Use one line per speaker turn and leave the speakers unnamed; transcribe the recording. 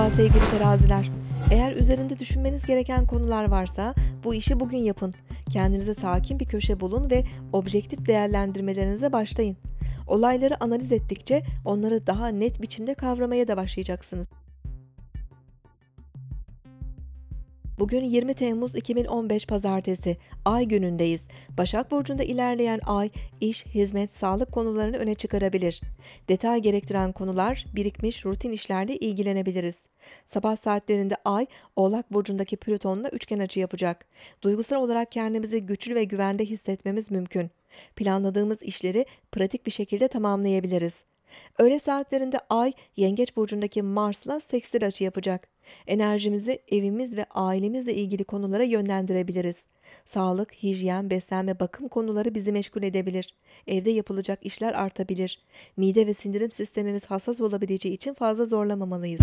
Merhaba sevgili teraziler. Eğer üzerinde düşünmeniz gereken konular varsa bu işi bugün yapın. Kendinize sakin bir köşe bulun ve objektif değerlendirmelerinize başlayın. Olayları analiz ettikçe onları daha net biçimde kavramaya da başlayacaksınız. Bugün 20 Temmuz 2015 Pazartesi, Ay günündeyiz. Başak Burcu'nda ilerleyen Ay, iş, hizmet, sağlık konularını öne çıkarabilir. Detay gerektiren konular, birikmiş rutin işlerle ilgilenebiliriz. Sabah saatlerinde Ay, Oğlak Burcu'ndaki Plüton'la üçgen açı yapacak. Duygusal olarak kendimizi güçlü ve güvende hissetmemiz mümkün. Planladığımız işleri pratik bir şekilde tamamlayabiliriz. Öğle saatlerinde Ay, Yengeç burcundaki Mars'la sekstil açı yapacak. Enerjimizi evimiz ve ailemizle ilgili konulara yönlendirebiliriz. Sağlık, hijyen, beslenme, bakım konuları bizi meşgul edebilir. Evde yapılacak işler artabilir. Mide ve sindirim sistemimiz hassas olabileceği için fazla zorlamamalıyız.